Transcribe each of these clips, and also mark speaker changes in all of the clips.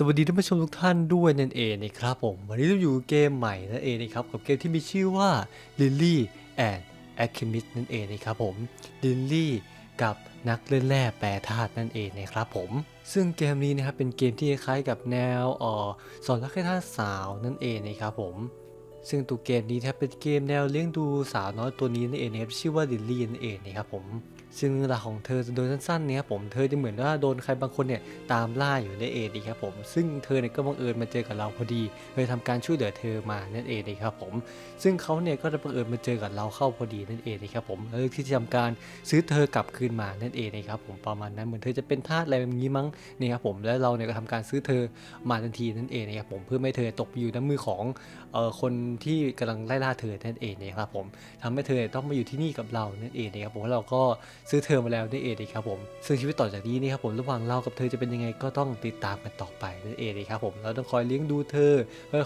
Speaker 1: สวัสดีท่านผู้ชมทุกท่านด้วยนั่นเองนะครับผม วันนี้เราอยู่เกมใหม่นั่นเองนะครับกับเกมที่มีชื่อว่า Lily and Alchemist นั่นเองนะครับผม Lily กับนักเล่นแร่แปรธาตุนั่นเองนะครับผม ซึ่งเกมนี้นะครับเป็นเกมที่คล้ายกับแนวออสอนรักให้ท่าสาวนั่นเองนะครับผม ซึ่งตัวเกมนี้นะครับเป็นเกมแนวเลี้ยงดูสาวน้อยตัวนี้นั่นเองนะครับชื่อว่าลิลลี่นั่นเองนะครับผม ซึ่งเรื่องราวของเธอโดยสั้นๆเนี่ยครับผมเธอจะเหมือนว่าโดนใครบางคนเนี่ยตามล่าอยู่นั่นเองนะครับผม ซึ่งเธอเนี่ยก็บังเอิญมาเจอกับเราพอดีเลยทำการช่วยเหลือเธอมานั่นเองนะครับผม ซึ่งเขาเนี่ยก็ได้บังเอิญมาเจอกับเราเข้าพอดีนั่นเองนะครับผมเลยที่จะทำการซื้อเธอกลับคืนมานั่นเองนะครับผมประมาณนั้นเหมือนเธอจะเป็นทาสอะไรแบบนี้มั้งนี่ครับผมแล้วเราเนี่ยก็ทำการซื้อเธอมาทันทีนั่นเองนะครับผมเพื่อไม่ให้เธอตกไปอยู่ในมือของคนที่กำลังไล่ล่าเธอนั่นเองนะครับผมทำให้เธอต้องมาอยู่ที่นี่กับเรานั่นเองนะครับผมเราก็ซื้อเธอมาแล้วนั่นเองนะครับผมซึ่งชีวิตต่อจากนี้นี่ครับผมระหว่างเรากับเธอจะเป็นยังไงก็ต้องติดตามกันต่อไปนั่นเองนะครับผมเราต้องคอยเลี้ยงดูเธอ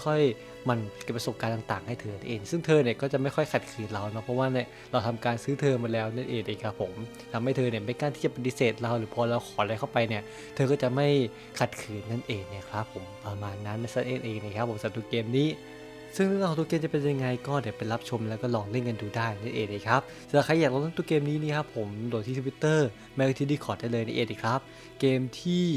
Speaker 1: ค่อยๆมันเก็บประสบการณ์ต่าง ๆ ให้เธอนั่นเอง ซึ่งเธอเนี่ยก็จะไม่ค่อยขัดขืนเราเนาะเพราะว่าเนี่ยเราทำการซื้อเธอมาแล้วนั่นเองนะครับผมทำให้เธอเนี่ยไม่กล้าที่จะปฏิเสธเราหรือพอเราขออะไรเข้าไปเนี่ยเธอก็จะไม่ขัดขืนนั่นเองนะครับผมประมาณนั้นนั่นเองนะครับผมสำหรับเกมนี้ ซึ่งเรื่องราวของตัวเกมจะเป็นยังไงก็เดี๋ยวไปรับชมแล้วก็ลองเล่นกันดูได้นั่นเองนะครับสำหรับใครอยากลองเล่นตัวเกมนี้นี่ครับผมโหลดที่ทวิตเตอร์แม้กระที่ดีคอร์ดได้เลยนั่นเองครับ เกมที่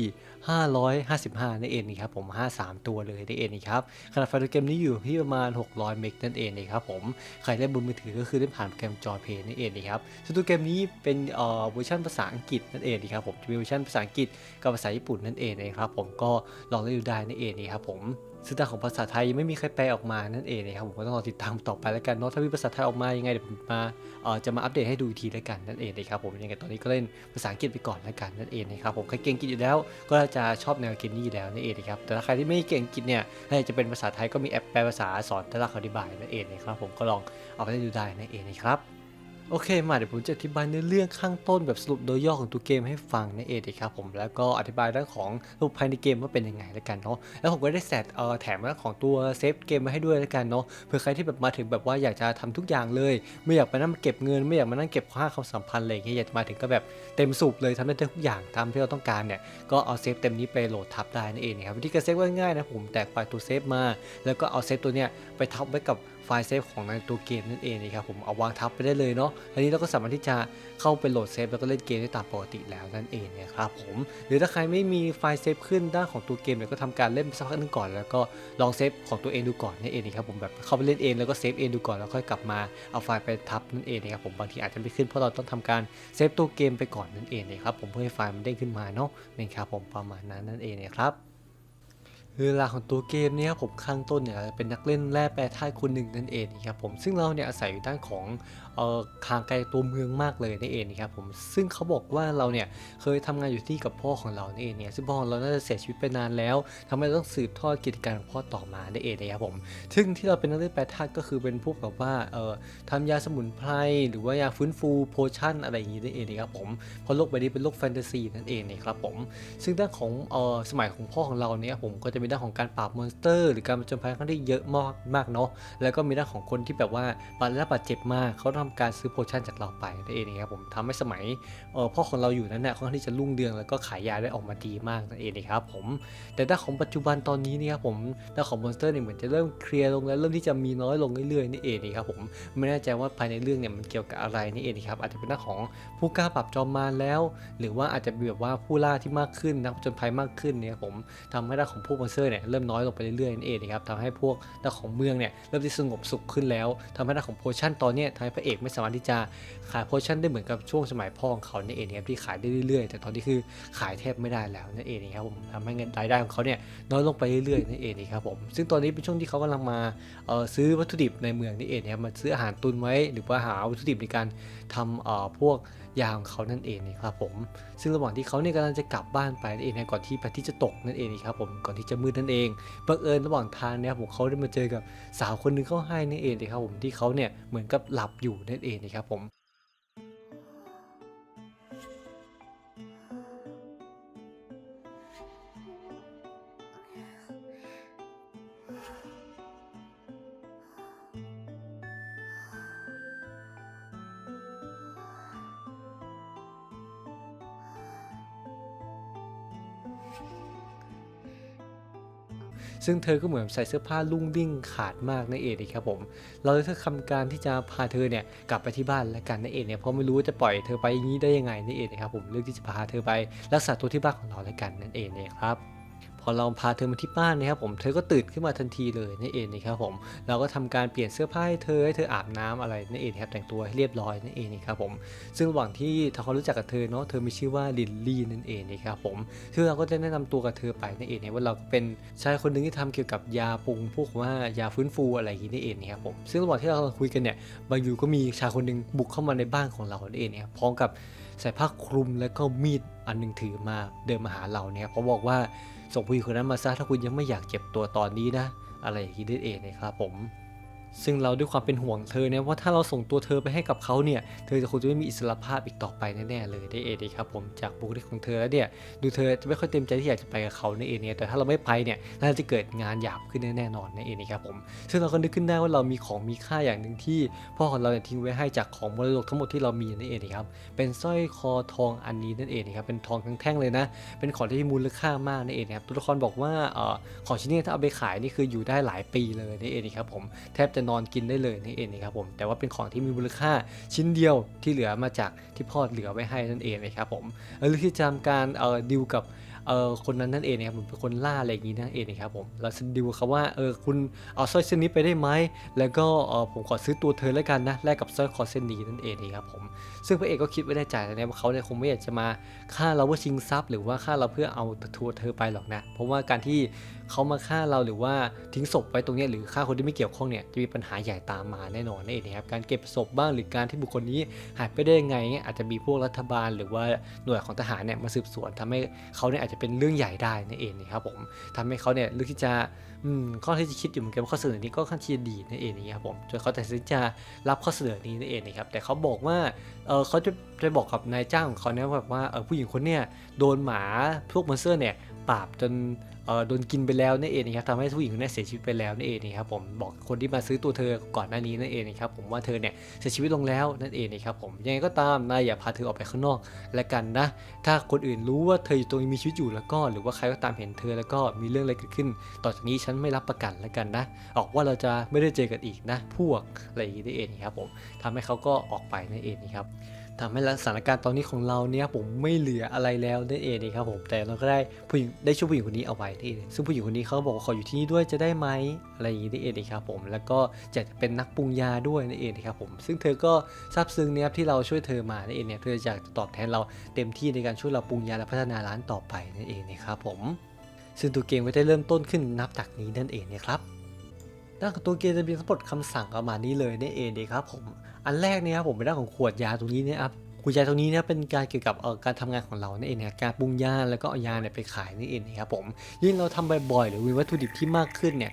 Speaker 1: 555นั่นเองนะครับผม 53 ตัวเลยนั่นเองนะครับขนาดไฟล์ตัวเกมนี้อยู่ที่ประมาณ 600 เมกนั่นเองนะครับผมใครเล่นบนมือถือก็คือเล่นผ่านโปรแกรมจอเพย์นั่นเองนะครับซึ่งตัวเกมนี้เป็นเอ่อเวอร์ชันภาษาอังกฤษนั่นเองนะครับผมจะมีเวอร์ชันภาษาอังกฤษกับภาษาญี่ปุ่นนั่นเองนะครับผมก็ลองเล่นดูได้นั่นเองนะครับผมซึ่งทาของภาษาไทยยังไม่มีใครแปลออกมานั่นเองนะครับผมก็ต้องรอติดตามต่อไปแล้วกันเนาะถ้ามีภาษาไทยออกมายังไงเดี๋ยวผมมาเอ่อจะมาอัปเดตให้ดูอีกทีแล้วกันนั่นเองนะครับผมยังไงตอนนี้ก็เล่นภาษาอังกฤษไปก่อนแล้วกันนั่นเองนะครับผมใครเก่งอังกฤษอยู่แล้วก็จะชอบแนวเกมนี้อยู่แล้วนั่นเองนะครับแต่ถ้าใครที่ไม่เก่งอังกฤษเนี่ยถ้าจะเป็นภาษาไทยก็มีแอปแปลภาษาสอนแต่ละคำอธิบายนั่นเองนะครับผมก็ลองเอาไปเล่นดูได้นั่นเองนะครับ โอเคมาเดี๋ยวผมจะอธิบายในเรื่องข้างต้นแบบสรุปโดยย่อของตัวเกมให้ฟังนั่นเองนะครับผมแล้วก็อธิบายเรื่องของระบบภายในเกมว่าเป็นยังไงแล้วกันเนาะแล้วผมก็ได้แซดเอ่อแถมเรื่องของตัวเซฟเกมมาให้ด้วยแล้วกันเนาะเผื่อใครที่แบบมาถึงแบบว่าอยากจะทำทุกอย่างเลย ไม่อยากมานั่งเก็บเงิน ไม่อยากมานั่งเก็บค่าความสัมพันธ์อะไรอย่างเงี้ยอยากจะมาถึงก็แบบเต็มสูบเลยทำได้ทุกอย่างตามที่เราต้องการเนี่ยก็เอาเซฟเต็มนี้ไปโหลดทับได้นั่นเองครับวิธีการเซฟก็ง่ายนะผมแตกไฟล์ตัวเซฟมา แล้วก็เอาเซฟตัวเนี้ยไปทับไว้กับ ไฟล์เซฟของในตัวเกมนั่นเองนะครับผมเอาวางทับไปได้เลยเนาะทีนี้เราก็สามารถที่จะเข้าไปโหลดเซฟแล้วก็เล่นเกมได้ตามปกติแล้วนั่นเองนะครับผมหรือถ้าใครไม่มีไฟล์เซฟขึ้นด้านของตัวเกมเนี่ยก็ทำการเล่นสักพักนึงก่อนแล้วก็ลองเซฟของตัวเองดูก่อนนั่นเองนะครับผมแบบเข้าไปเล่นเองแล้วก็เซฟเองดูก่อนแล้วค่อยกลับมาเอาไฟล์ไปทับนั่นเองนะครับผมบางทีอาจจะไม่ขึ้นเพราะเราต้องทำการเซฟตัวเกมไปก่อนนั่นเองนะครับผมเพื่อให้ไฟล์มันเด้งขึ้นมาเนาะนี่ครับผมประมาณนั้นนั่นเองนะครับ เวลาของตัวเกมเนี่ยครับผมข้างต้นเนี่ยจะเป็นนักเล่นแร่แปรธาตุคนหนึ่งนั่นเองครับผมซึ่งเราเนี่ยอาศัยอยู่ด้านของ เออทางไกลตัวเมืองมากเลยนั่นเองนะครับผมซึ่งเขาบอกว่าเราเนี่ยเคยทำงานอยู่ที่กับพ่อของเรานั่นเองเนี่ยซึ่งพ่อของเราน่าจะเสียชีวิตไปนานแล้วทำให้ต้องสืบทอดกิจการของพ่อต่อมานั่นเองนะครับผมซึ่งที่เราเป็นนักเล่นแปรธาตุก็คือเป็นพวกแบบว่าเออทำยาสมุนไพรหรือว่ายาฟื้นฟูโพชั่นอะไรอย่างนี้นั่นเองนะครับผมเพราะโลกใบนี้เป็นโลกแฟนตาซีนั่นเองนะครับผมซึ่งด้านของเออสมัยของพ่อของเราเนี่ยผมก็จะมีด้านของการปราบมอนสเตอร์ หรือการผจญภัยค่อนข้งที่เยอะมากมากเนาะแล้วก็มีด้านของคนที่แบบว่าบาดได้รับบาดเจ็บมากเขาทำการซื้อโพชั่นจากเราไปนั่นเองนะครับผมทำให้สมัยออพ่อของเราอยู่นั้นเนี่ยค่อนข้างที่จะรุ่งเรืองแล้วก็ขายยาได้ออกมาดีมากนั่นเองนะครับผมแต่ด้านของปัจจุบันตอนนี้นี่ครับผมด้านของมอนสเตอร์เนี่ยเหมือนจะเริ่มเคลียร์ลงแล้วเริ่มที่จะมีน้อยลงเรื่อยๆนี่เองนะครับผมไม่แน่ใจว่าภายในเรื่องเนี่ยมันเกี่ยวกับอะไรนี่เองนะครับอาจจะเป็นด้านของผู้กล้าปรับจอมมารแล้ว หรือว่าอาจจะมีแบบว่าผู้ล่าที่มากขึ้นนักจญภัยมากขึ้นเนี่ยครับผมทำให้ด้านของพวกมอนสเตอร์เนี่ยเริ่มน้อยลงไปเรื่อยๆนั่นเองนะครับทำให้พวกด้านของเมืองเนี่ยเริ่มที่สงบสุขขึ้นแล้วทำให้ด้านของโพชั่นตอนเนี้ยทำให้พระเอกไม่สามารถที่จะขายโพชั่นได้เหมือนกับช่วงสมัยพ่อของเขานั่นเองนะครับที่ขายได้เรื่อยๆ แต่ตอนนี้คือขายแทบไม่ได้แล้วนั่นเองนะครับผมทำให้เงินรายได้ของเขาเนี่ยน้อยลงไปเรื่อยๆนั่นเองนะครับผมซึ่งตอนนี้เป็นช่วงที่เขากำลังมาซื้อวัตถุดิบในเมืองนี่เองนะครับมาซื้ออาหารตุนไว้หรือว่าหาวัตถุดิบในการทำพวกยาของเขานั่นเองนะครับผม ซึ่งระหว่างที่เขาเนี่ยกำลังจะกลับบ้านไปนั่นเองนะก่อนที่พระอาทิตย์จะตกนั่นเองนะครับผมก่อนที่จะมืดนั่นเองบังเอิญระหว่างทางเนี่ยผมเขาได้มาเจอกับสาวคนหนึงเข้าให้นั่นเองนะครับผมที่เขาเนี่ยเหมือนกับหลับอยู่นั่นเองนะครับผม ซึ่งเธอก็เหมือนใส่เสื้อผ้าลุ่งดิ่งขาดมากนั่นเองนะครับผม เราเลยทำการที่จะพาเธอเนี่ยกลับไปที่บ้านและกันนั่นเองเนี่ยเพราะไม่รู้ว่าจะปล่อยเธอไปอย่างนี้ได้ยังไงนั่นเองนะครับผมเลือกที่จะพาเธอไปรักษาตัวที่บ้านของเราและกันนั่นเองเลยครับ อเราพาเธอมาที่บ้านนะครับผมเธอก็ตื่นขึ้นมาทันทีเลยนั่นเองนะครับผมเราก็ทำการเปลี่ยนเสื้อผ้าให้เธอให้เธออาบน้ำอะไรนั่นเองนะครับแต่งตัวให้เรียบร้อยนั่นเองนะครับผมซึ่งระหว่างที่ทำควารู้จักกับเธอเนาะเธอมีชื่อว่าลินลี่นั่นเองนะครับผมซึ่งเราก็จะแนะนำตัวกับเธอไปนั่นเองนี่ว่าเราเป็นชายคนหนึ่งที่ทำเกี่ยวกับยาปรุงพวกว่ายาฟื้นฟูอะไรอย่างนี้นั่นเองนะครับผมซึ่งระหว่างที่เราคุยกันเนี่ยบางอยู่ก็มีชายคนหนึ่งบุกเข้ามาในบ้านของเรานั่นเองเนี่ยพร้อมกับใส่ผ้าคลุมแล้วก็มีดอันหนึงถือมาเดินมาหาเราเนี่ยเขาบอกว่า ส่งผู้หญิงคนนั้นมาซะถ้าคุณยังไม่อยากเจ็บตัวตอนนี้นะ อะไรอย่างนี้นั่นเองนะครับผม ซึ่งเราด้วยความเป็นห่วงเธอเนี่ยว่าถ้าเราส่งตัวเธอไปให้กับเขาเนี่ย เธอจะคงจะไม่มีอิสรภาพอีกต่อไปแน่ๆเลยได้เองครับผมจากบุคลิกของเธอแล้วเนี่ยดูเธอจะไม่ค่อยเต็มใจที่อยากจะไปกับเขาในเองเนี่ยแต่ถ้าเราไม่ไปเนี่ยน่าจะเกิดงานหยาบขึ้นแน่ๆนอนในเองครับผมซึ่งเราก็นึกขึ้นได้ว่าเรามีของมีค่าอย่างหนึ่งที่พ่อของเราเนี่ยทิ้งไว้ให้จากของมรดกทั้งหมดที่เรามีนั่นเองครับเป็นสร้อยคอทองอันนี้นั่นเองนะครับเป็นทองทั้งแท่งเลยนะ เป็นของที่มีมูลค่ามากนั่นเองครับตัวละครบอกว่าเอ่อของชิ้นนี้ถ้าเอาไปขายนี่คืออยู่ได้หลายปีเลยนั่นเองครับผมแทบจะนอนกินได้เลยนี่เองนะครับผมแต่ว่าเป็นของที่มีมูลค่าชิ้นเดียวที่เหลือมาจากที่พ่อเหลือไว้ให้นั่นเองนะครับผมหรือที่จำการเอ่อดิวกับ เออคนนั้นนั่นเองนะครับผมเป็นคนล่าอะไรอย่างนี้นั่นเองนะครับผมเราจะดิวเขาว่าเออคุณเอาสร้อยเส้นนี้ไปได้ไหมแล้วก็เออผมขอซื้อตัวเธอแล้วกันนะแลกกับสร้อยคอเส้นนี้นั่นเองนะครับผมซึ่งพระเอกก็คิดไว้ในใจนะว่าเขาเนี่ยคงไม่อยากจะมาฆ่าเราเพื่อชิงทรัพย์ หรือว่าฆ่าเราเพื่อเอาทัวเธอไปหรอกนะ เพราะว่าการที่เขามาฆ่าเราหรือว่าทิ้งศพไว้ตรงนี้หรือฆ่าคนที่ไม่เกี่ยวข้องเนี่ยจะมีปัญหาใหญ่ตามมาแน่นอนนั่นเองนะครับการเก็บศพบ้างหรือการที่บุคคลนี้หายไปได้ยังไงเนี่ยอาจจะมีพวกรัฐบาล หรือว่าหน่วยของทหารเนี่ยมาสืบสวนทำให้เขาเนี่ยอาจจะเป็นเรื่องใหญ่ได้นั่นเองนะครับผมทำให้เขาเนี่ยเลือกที่จะข้อที่จะคิดอยู่เหมือนกันว่าข้อเสนอนี้ก็ค่อนข้างที่จะดีนั่นเองนะครับผมจนเขาตัดสินใจรับข้อเสนอนี้นั่นเองนะครับแต่เขาบอกว่าเออเขาจะจะบอกกับนายจ้างของเขาเนี่ยแบบว่าเออผู้หญิงคนเนี้ยโดนหมาพวกมอนสเตอร์เนี่ยปราบจน โดนกินไปแล้วนั่นเองนะครับทำให้ผู้หญิงคนนี้เสียชีวิตไปแล้วนั่นเองนะครับผมบอกคนที่มาซื้อตัวเธอก่อนหน้านี้นั่นเองนะครับผมว่าเธอเนี่ยเสียชีวิตลงแล้วนั่นเองนะครับผมยังไงก็ตามนายอย่าพาเธอออกไปข้างนอกและกันนะ ถ้าคนอื่นรู้ว่าเธออยู่ตรงนี้มีชีวิตอยู่แล้วก็ หรือว่าใครก็ตามเห็นเธอแล้วก็มีเรื่องอะไรเกิดขึ้น ต่อจากนี้ฉันไม่รับประกันแล้วกันนะออกว่าเราจะไม่ได้เจอกันอีกนะ พวกอะไรอย่างนี้นั่นเองครับผมทำให้เขาก็ออกไปนั่นเองนะครับ ทำให้สถานการณ์ตอนนี้ของเราเนี่ยผมไม่เหลืออะไรแล้วนั่นเองนะครับผมแต่เราก็ได้ผู้หญิงได้ช่วยผู้หญิงคนนี้เอาไว้ที่ซึ่งผู้หญิงคนนี้เขาบอกว่าขออยู่ที่นี่ด้วยจะได้ไหมอะไรอย่างนี้นั่นเองนะครับผมแล้วก็จะเป็นนักปรุงยาด้วยนั่นเองนะครับผมซึ่งเธอก็ซาบซึ้งนะครับที่เราช่วยเธอมานั่นเองเนี่ยเธออยากจะตอบแทนเราเต็มที่ในการช่วยเราปรุงยาและพัฒนาร้านต่อไปนั่นเองนะครับผมซึ่งตัวเกมก็ได้เริ่มต้นขึ้นนับจากนี้นั่นเองนะครับด้านของตัวเกมจะมีทั้งหมดคำสั่งประมาณนี้เลยนั่นเองเลยครับผม อันแรกเนี่ยครับผมเป็นด้านของขวดยาตรงนี้เนี่ยครับขวดยาตรงนี้เนี่ยเป็นการเกี่ยวกับการทำงานของเรานั่นเองนะการปรุงยาแล้วก็เอายาเนี่ยไปขายนั่นเองนะครับผมยิ่งเราทำบ่อยๆหรือมีวัตถุดิบที่มากขึ้นเนี่ย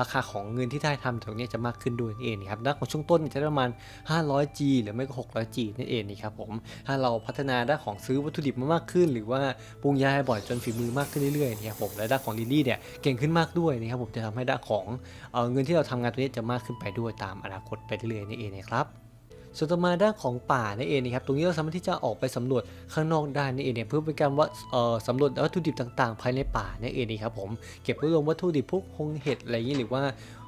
Speaker 1: ราคาของเงินที่ได้ทำตรงนี้จะมากขึ้นด้วยนั่นเองนะครับด้านของช่วงต้นจะประมาณ 500G หรือไม่ก็ 600G นั่นเองนะครับผมถ้าเราพัฒนาด้านของซื้อวัตถุดิบมามากขึ้น หรือว่าปรุงยาบ่อยจนฝีมือมากขึ้นเรื่อยๆนะครับผมและด้านของลิลลี่เนี่ยเก่งขึ้นมากด้วยนะครับผมจะทำให้ด้านของเงินที่เราทำงานตัวนี้จะมากขึ้นไปด้วยตามอนาคตไปเรื่อยๆนี่เองนะครับ ส่วนต่อมาด้านของป่านั่นเองนะครับ ตรงนี้เราสามารถที่จะออกไปสำรวจข้างนอกได้นั่นเองเนี่ยเพื่อเป็นการว่าเอ่อสำรวจวัตถุดิบต่างๆ ภายในป่านั่นเองนะครับผม เก็บรวบรวมวัตถุดิบพวกพงเห็ดอะไรอย่างนี้หรือว่า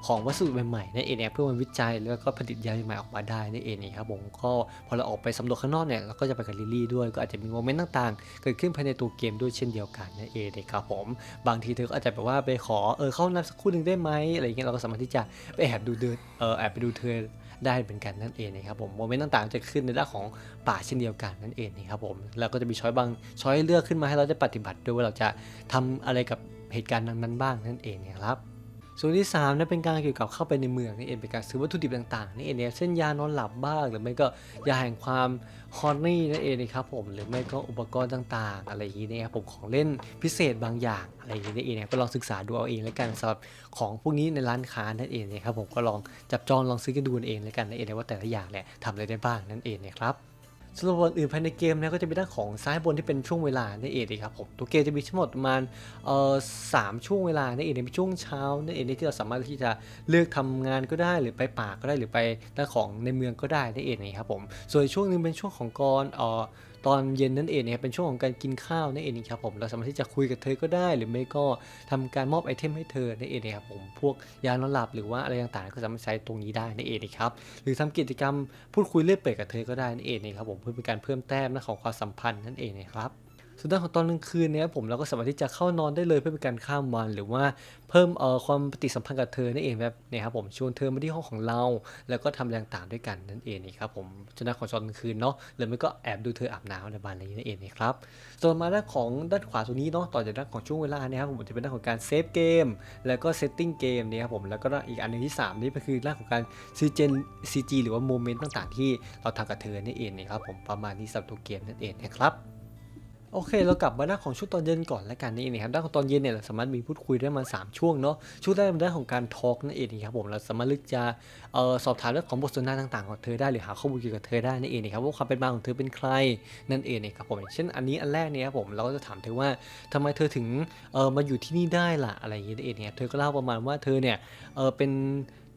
Speaker 1: ของวัสดุใหม่ๆนั่นเองเนี่ยเพื่อมาวิจัยแล้วก็ผลิตยาใหม่ๆออกมาได้นั่นเองนะครับผมก็พอเราออกไปสำรวจข้างนอกเนี่ยเราก็จะไปกับลิลี่ด้วยก็อาจจะมีโมเมนต์ต่างๆ เกิดขึ้นภายในตัวเกมด้วยเช่นเดียวกันนั่นเองนะครับผมบางทีเธอก็อาจจะแบบว่าไปขอเออเข้าน้ำสักคู่หนึ่งได้ไหมอะไรอย่างเงี้ยเราก็สามารถที่จะไปแอบดูเดินเออแอบไปดูเธอ ได้เหมือนกันนั่นเองนะครับผมโมเมนต์ต่างๆ จะขึ้นในด้านของป่าเช่นเดียวกันนั่นเองนะครับผมแล้วก็จะมีช้อยบางช้อยเลือกขึ้นมาให้เราได้ปฏิบัติด้วยว่าเราจะทำอะไรกับเหตุการณ์นั้นๆบ้างนั่นเองนะครับ ส่วนที่3เนี่ยเป็นการเกี่ยวกับเข้าไปในเมืองนี่เองเป็นการซื้อวัตถุดิบต่างๆนี่เองเนี่ยเช่นยานอนหลับบ้างหรือไม่ก็ยาแห่งความฮอนนี่นั่นเองนะครับผมหรือไม่ก็อุปกรณ์ต่างๆ อะไรอย่างนี้นะครับผมของเล่นพิเศษบางอย่างอะไรอย่างนี้นี่เองเนี่ยก็ลองศึกษาดูเอาเองแล้วกันสำหรับของพวกนี้ในร้านค้านั่นเองนะครับผมก็ลองจับจองลองซื้อกันดูกันเองแล้วกันนั่นเองว่าแต่ละอย่างเนี่ยทำอะไรได้บ้างนั่นเองนะครับ สำหรับวันอื่นภายในเกมนะก็จะมีด้านของซ้ายบนที่เป็นช่วงเวลาในเองนะครับผมตัวเกมจะมีทั้งหมดประมาณเอ่อสามช่วงเวลาในเองในช่วงเช้าในเองที่เราสามารถที่จะเลือกทำงานก็ได้หรือไปป่าก็ได้หรือไปด้านของในเมืองก็ได้ในเองนะครับผมส่วนช่วงหนึงเป็นช่วงของกรเอ่อ ตอนเย็นนั่นเองนะครับเป็นช่วงของการกินข้าวนั่นเองครับผมเราสามารถที่จะคุยกับเธอก็ได้ หรือไม่ก็ทำการมอบไอเทมให้เธอนั่นเองนะครับผมพวกยานอนหลับหรือว่าอะไรต่างๆ ก็สามารถใช้ตรงนี้ได้นั่นเองนะครับหรือทำกิจกรรมพูดคุยเล่นเปิดกับเธอก็ได้นั่นเองนะครับผมเพื่อเป็นการเพิ่มแต้มนะของความสัมพันธ์นั่นเองนะครับ ส่วนด้านของตอนกลางคืนเนี่ยผมเราก็สามารถที่จะเข้านอนได้เลยเพื่อเป็นการข้ามวัน หรือว่าเพิ่มเอ่อความปฏิสัมพันธ์กับเธอนั่นเองแบบเนี่ยครับผมชวนเธอมาที่ห้องของเรา แล้วก็ทำแรงต่างด้วยกันนั่นเองนี่ครับผมส่วนด้านของตอนกลางคืนเนาะหรือไม่ก็แอบดูเธออาบน้ำในบ้านนี้นั่นเองนะครับส่วนมาด้านของด้านขวาตรงนี้เนาะต่อจากด้านของช่วงเวลาเนี่ยครับผมจะเป็นด้านของการเซฟเกมแล้วก็เซตติ้งเกมเนี่ยครับผมแล้วก็อีกอันหนึงที่สามนี่ก็คือด้านของการซีเจนซีจีหรือว่าโมเมนต์ต่างๆ ที่เราทำกับเธอนั่นเองนะครับผมประมาณนี้สำหรับตัวเกมนั่นเองนะครับ โอเค เรากลับมาด้านของช่วงตอนเย็นก่อนแล้วกันนี่นะครับด้านของตอนเย็นเนี่ยเราสามารถมีพูดคุยได้มา 3 ช่วงเนาะช่วงแรกเป็นด้านของการทอล์กนั่นเองนะครับผมเราสามารถเลือกจะเอ่อสอบถามเรื่องของบทสนทนาต่างๆของเธอได้หรือหาข้อมูลเกี่ยวกับเธอได้นั่นเองนะครับว่าความเป็นมาของเธอเป็นใครนั่นเองนะครับผมเช่นอันนี้อันแรกเนี่ยครับผมเราก็จะถามเธอว่าทำไมเธอถึงเอ่อมาอยู่ที่นี่ได้ล่ะอะไรอย่างเงี้ยนั่นเองนะครับเธอก็เล่าประมาณว่าเธอเนี่ยเออเป็น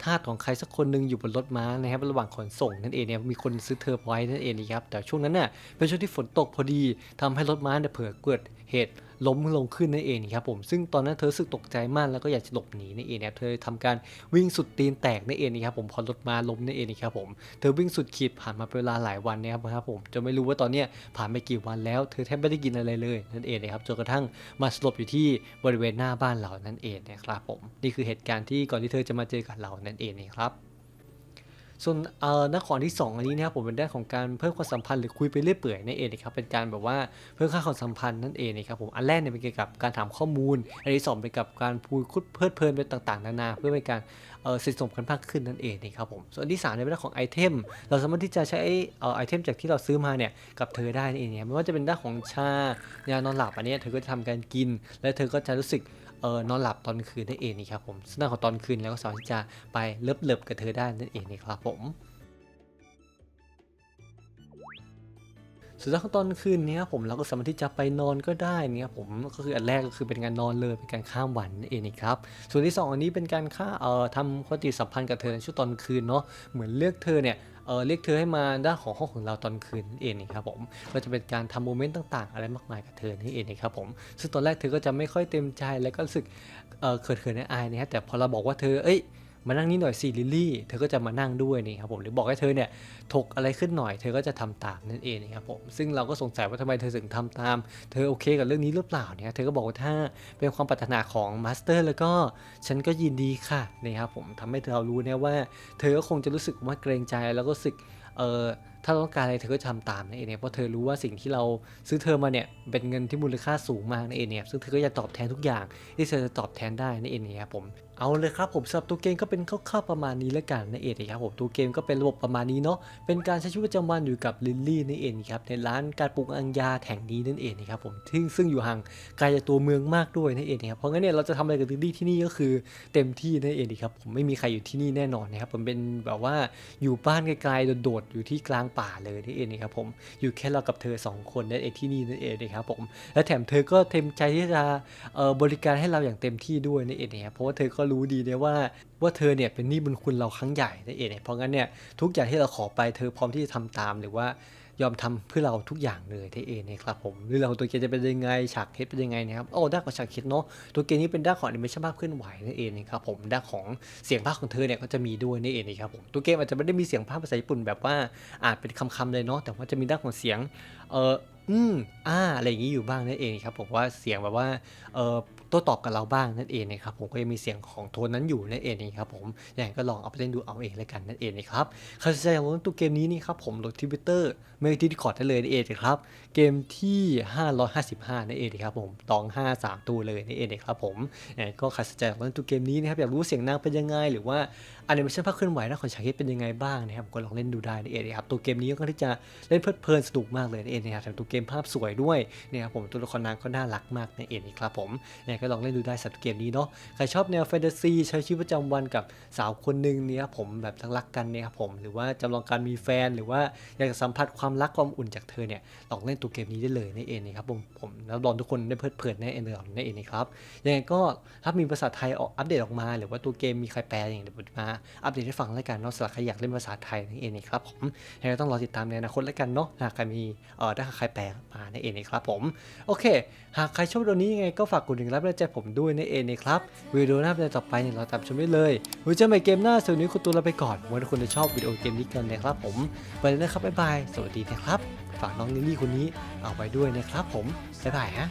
Speaker 1: ทาสของใครสักคนหนึ่งอยู่บนรถม้านะครับระหว่างขนส่งนั่นเองเนี่ยมีคนซื้อเทอไว้นั่นเองนะครับแต่ช่วงนั้นน่ะเป็นช่วงที่ฝนตกพอดีทำให้รถม้าเนี่ยเผื่อเกิดเหตุ ล้มลงขึ้นนั่นเองครับผมซึ่งตอนนั้นเธอรู้สึกตกใจมากแล้วก็อยากจะหลบหนีนั่นเองนะครับเธอทำการวิ่งสุดตีนแตกนั่นเองนะครับผมพอรถมาล้มนั่นเองนะครับผมเธอวิ่งสุดขีดผ่านมาเป็นเวลาหลายวันนะครับครับผมจะไม่รู้ว่าตอนเนี้ยผ่านไปกี่วันแล้วเธอแทบไม่ได้กินอะไรเลยนั่นเองนะครับจนกระทั่งมาสลบอยู่ที่บริเวณหน้าบ้านเรานั่นเองนะครับผมนี่คือเหตุการณ์ที่ก่อนที่เธอจะมาเจอกับเรานั่นเองนะครับ ส่วนเอ่อด้านขอที่ 2 อันนี้นะครับผมเป็นด้านของการเพิ่มความสัมพันธ์หรือคุยไปเรื่อยเปื่อยนั่นเองนะครับเป็นการแบบว่าเพิ่มค่าความสัมพันธ์นั่นเองนะครับผมอันแรกเนี่ยเป็นเกี่ยวกับการถามข้อมูล อันที่สองเป็นกับการพูดคุยเพลิดเพลินไปต่างๆ นานา เพื่อเป็นการเออสนิสมกันมากขึ้นนั่นเองนะครับผมส่วนที่สามเนี่ยเป็นเรื่องของไอเทมเราสามารถที่จะใช้เอ่อไอเทมจากที่เราซื้อมาเนี่ยกับเธอได้นั่นเองนะครับไม่ว่าจะเป็นด้านของชายานอนหลับอันนี้เธอก็จะทำการกิน และเธอก็จะรู้สึก ออนอนหลับตอนคืนได้เองนี่ครับผมซึ่งด้านของตอนคืนแล้วก็สามารถที่จะไปเลิบเลิบๆกับเธอได้นั่นเองนี่ครับผม ส่วนด้านของตอนคืนนี้ผมเราก็สามารถที่จะไปนอนก็ได้เนี่ยผมก็คืออันแรกก็คือเป็นการนอนเลยเป็นการข้ามวันนั่นเองนะครับส่วนที่สองอันนี้เป็นการค่าเอ่อทำปฏิสัมพันธ์กับเธอในช่วงตอนคืนเนาะเหมือนเลือกเธอเนี่ยเออเรียกเธอให้มาด้านของห้องของเราตอนคืนนั่นเองนะครับผมก็จะเป็นการทำโมเมนต์ต่างๆ อะไรมากมายกับเธอนี่เองนะครับผมซึ่งตอนแรกเธอก็จะไม่ค่อยเต็มใจแล้วก็รู้สึกเออเขินๆอายนะครับแต่พอเราบอกว่าเธอเอ้ย มานั่งนี่หน่อยสิลิลลี่ เธอก็จะมานั่งด้วยนี่ครับผมหรือบอกให้เธอเนี่ยถกอะไรขึ้นหน่อย เธอก็จะทำตามนั่นเองนะครับผมซึ่งเราก็สงสัยว่าทำไมเธอถึงทำตาม เธอโอเคกับเรื่องนี้หรือเปล่าเนี่ยเธอก็บอกว่าถ้าเป็นความปรารถนาของมาสเตอร์แล้วก็ฉันก็ยินดีค่ะนะครับผมทำให้เรารู้เนี่ยว่า เธอก็คงจะรู้สึกว่าเกรงใจแล้วก็รู้สึกเออ ถ้าต้องการอะไรเธอก็ทำตามนั่นเองเนี่ยเพราะเธอรู้ว่าสิ่งที่เราซื้อเธอมาเนี่ยเป็นเงินที่มูลค่าสูงมากนั่นเองเนี่ยซึ่งเธอก็จะตอบแทนทุกอย่างที่เธอจะตอบแทนได้นั่นเองเนี่ยครับผมเอาเลยครับผมสำหรับตัวเกมก็เป็นคร่าวๆประมาณนี้แล้วกันนั่นเองนะครับผมตัวเกมก็เป็นระบบประมาณนี้เนาะเป็นการใช้ชีวิตประจำวันอยู่กับลิลลี่นั่นเองครับในร้านการปลูกอังยาแห่งนี้นั่นเองนะครับผมซึ่งซึ่งอยู่ห่างไกลจากตัวเมืองมากด้วยนั่นเองนะครับเพราะงั้นเนี่ยเราจะทำอะไรกับลิลลี่ที่นี่ก็คือเต็มที่นั่นเองครับผมไม่มีใครอยู่ที่นี่แน่นอนนะครับผมเป็นแบบว่าอยู่บ้านไกลๆโดดๆอยู่ที่กลางป่าเลยนี่เองนะครับผมอยู่แค่เรากับเธอสองคนนั่นเองที่นี่นั่นเองนะครับผมและแถมเธอก็เต็มใจที่จะบริการให้เราอย่างเต็มที่ด้วยนั่นเองนะครับเพราะว่าเธอก็รู้ดีนะว่าว่าเธอเนี่ยเป็นหนี้บุญคุณเราครั้งใหญ่นั่นเองเนี่ยเพราะงั้นเนี่ยทุกอย่างที่เราขอไปเธอพร้อมที่จะทำตามหรือว่า ยอมทำเพื่อเราทุกอย่างเลยที่เอนะครับผมเรื่องราวตัวเกมจะเป็นยังไงฉากเฮดเป็นยังไงนะครับโอ้ด้านของฉากเฮดเนาะตัวเกมนี้เป็นด้านของอนิเมชันภาพเคลื่อนไหวนั่นเองนะครับผมด้านของเสียงภาคของเธอเนี่ยก็จะมีด้วยนี่เองนะครับผมตัวเกมอาจจะไม่ได้มีเสียงภาคภาษาญี่ปุ่นแบบว่าอาจเป็นคำๆเลยเนาะแต่ว่าจะมีด้านของเสียงเออ อืมอ่าอะไรอย่างนี้อยู่บ้างนั่นเองครับผมว่าเสียงแบบว่าเอ่อโต้ตอบกับเราบ้างนั่นเองนะครับผมก็ยังมีเสียงของโทนนั้นอยู่นั่นเองนะครับผมอย่างก็ลองเอาไปเล่นดูเอาเองแล้วกันนั่นเองนะครับใครสนใจอยารู้ตัวเกมนี้นี่ครับผมโหลดทวิตเตอร์ไม่ที่ดิคอร์ดได้เลยนั่นเองนะครับเกมที่ 555นั่นเองนะครับผมตอง 5 3 ตัวเลยนั่นเองนะครับผมก็ใครสนใจอยากเล่นตัวเกมนี้นะครับอยากรู้เสียงนางเป็นยังไง หรือว่าแอนิเมชันภาพเคลื่อนไหวน้าของฉากที่เป็นยังไงบ้างนะครับก็ลองเล่นดูได้นั่นเองนะครับตัวเกมนี้ก็ที่จะเล่นเพลิดเพลินสนุกมากเลยนั่นเองนะครับตัวเกมกมภาพสวยด้วยเนี่ยครับผมตัวละครนางก็น่ารักมากนั่นเองนะครับผมเนี่ยก็ลองเล่นดูได้สัตว์เกมนี้เนาะใครชอบแนวแฟนตาซีใช้ชีวิตประจำวันกับสาวคนหนึ่งเนี่ยครับผมแบบรักกันเนี่ยครับผมหรือว่าจำลองการมีแฟนหรือว่าอยากจะสัมผัสความรักความอุ่นจากเธอเนี่ยลองเล่นตัวเกมนี้ได้เลยนั่นเองนนะครับผมผมแล้วรองทุกคนได้เพลิดเพลินแน่เองเลยนั่นเองนนะครับยังไงก็ถ้ามีภาษาไทยออกอัปเดตออกมา หรือว่าตัวเกมมีใครแปลอย่างเดี๋ยวผมมาอัปเดตให้ฟังแล้วกันเนาะสำหรับใครอยากเล่นภาษาไทยนั่นเองนนะครับผมยังไงก็ต้องรอติดตามในอนาคตแล้วกันเนาะหากใครมีเอ่อถ้าใครแปลมานั่นเองนะครับผม โอเค หากใครชอบวิดีโอนี้ยังไงก็ฝากกดถึงรับและใจผมด้วยนั่นเองนะครับวิดีโอหน้าเป็นต่อไปเนี่ยเราตามชมได้เลยไว้เจอใหม่เกมหน้าส่วนนี้คุณตัวลาไปก่อนหวังว่าทุกคนจะชอบวิดีโอเกมนี้กันนะครับผมไปเลยนะครับบ๊ายบายสวัสดีนะครับ ฝากน้องลิลลี่คนนี้เอาไว้ด้วยนะครับ ผมบ๊ายบายฮะ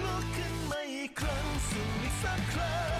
Speaker 2: ลุกขึ้นมาอีกครั้งสู่อีกสักครั้ง